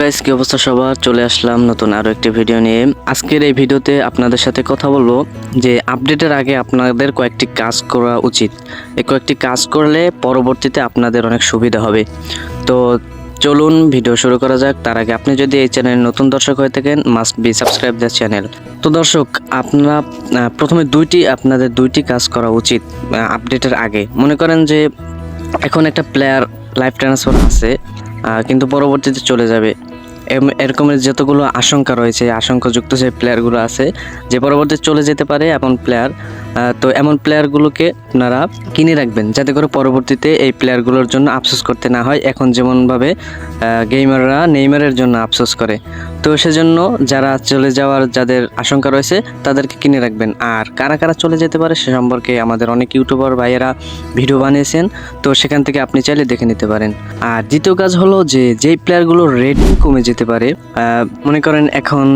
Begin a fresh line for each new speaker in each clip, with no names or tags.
Guys কি অবস্থা সবার? চলে আসলাম নতুন আরও একটি ভিডিও নিয়ে। আজকের এই ভিডিওতে আপনাদের সাথে কথা বলব যে আপডেটের আগে আপনাদের কয়েকটি কাজ করা উচিত। এই কয়েকটি কাজ করলে পরবর্তীতে আপনাদের অনেক সুবিধা হবে। তো চলুন ভিডিও শুরু করা যাক। তার আগে আপনি যদি এই চ্যানেলে নতুন দর্শক হয়ে থাকেন must be subscribe the channel তো দর্শক আপনারা প্রথমে দুইটি, আপনাদের দুইটি কাজ করা উচিত আপডেটের আগে। মনে করেন যে এখন একটা প্লেয়ার লাইফ ট্রান্সফার আছে কিন্তু পরবর্তীতে চলে যাবে। এরকমের যতগুলো আশঙ্কা রয়েছে, আশঙ্কাযুক্ত যে প্লেয়ারগুলো আছে, যে পরবর্তী চলে যেতে পারে এমন প্লেয়ার তো এমন প্লেয়ারগুলোকে আপনারা কিনে রাখবেন যাতে করে পরবর্তীতে এই প্লেয়ারগুলোর জন্য আফসোস করতে না হয়। এখন যেমনভাবে গেমাররা নেইমারের জন্য আফসোস করে। তো সেজন্য যারা চলে যাওয়ার যাদের আশঙ্কা রয়েছে, তাদেরকে কিনে রাখবেন। আর কারা কারা চলে যেতে পারে সে সম্পর্কে আমাদের অনেক ইউটিউবার ভাইয়েরা ভিডিও বানিয়েছেন, তো সেখান থেকে আপনি চাইলে দেখে নিতে পারেন। আর দ্বিতীয় কাজ হলো যে, যেই প্লেয়ারগুলোর রেটিং কমে যেতে পারে মনে করেন এখন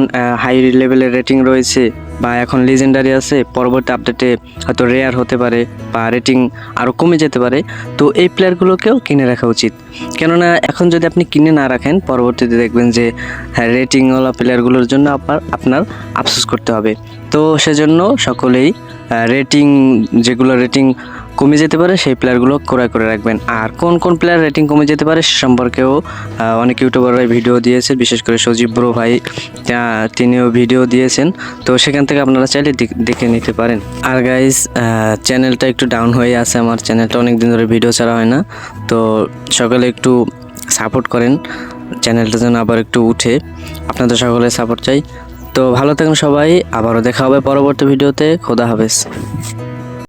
হাই লেভেলের রেটিং রয়েছে বা এখন লিজেন্ডারি আছে, পরবর্তী আপডেটে হয়তো রেয়ার হতে পারে বা রেটিং আরও কমে যেতে পারে। তো এই প্লেয়ারগুলোকেও কিনে রাখা উচিত। কেননা এখন যদি আপনি কিনে না রাখেন, পরবর্তীতে দেখবেন যে হ্যাঁ রেটিংওয়ালা প্লেয়ারগুলোর জন্য আপনার আপনার আফসোস করতে হবে। তো সেজন্য সকলেই রেটিং যেগুলো রেটিং কমে যেতে পারে, সেই প্লেয়ারগুলো ক্রয় করে রাখবেন। আর কোন কোন প্লেয়ার রেটিং কমে যেতে পারে সে সম্পর্কেও অনেক ইউটিউবাররাই ভিডিও দিয়েছে, বিশেষ করে সজীব ব্রো ভাই তিনিও ভিডিও দিয়েছেন। তো সেখান থেকে আপনারা চাইলে দেখ- নিতে পারেন। আর গাইজ চ্যানেলটা একটু ডাউন হয়ে আছে আমার। চ্যানেলটা অনেক দিন ধরে ভিডিও ছাড়া হয় না। তো সকলে একটু সাপোর্ট করেন। চ্যানেলটা যেন আবার একটু উঠে। আপনাদের সকলে সাপোর্ট চাই। তো ভালো থাকুন সবাই আবারও দেখা হবে পরবর্তী ভিডিওতে খোদা হাফেজ।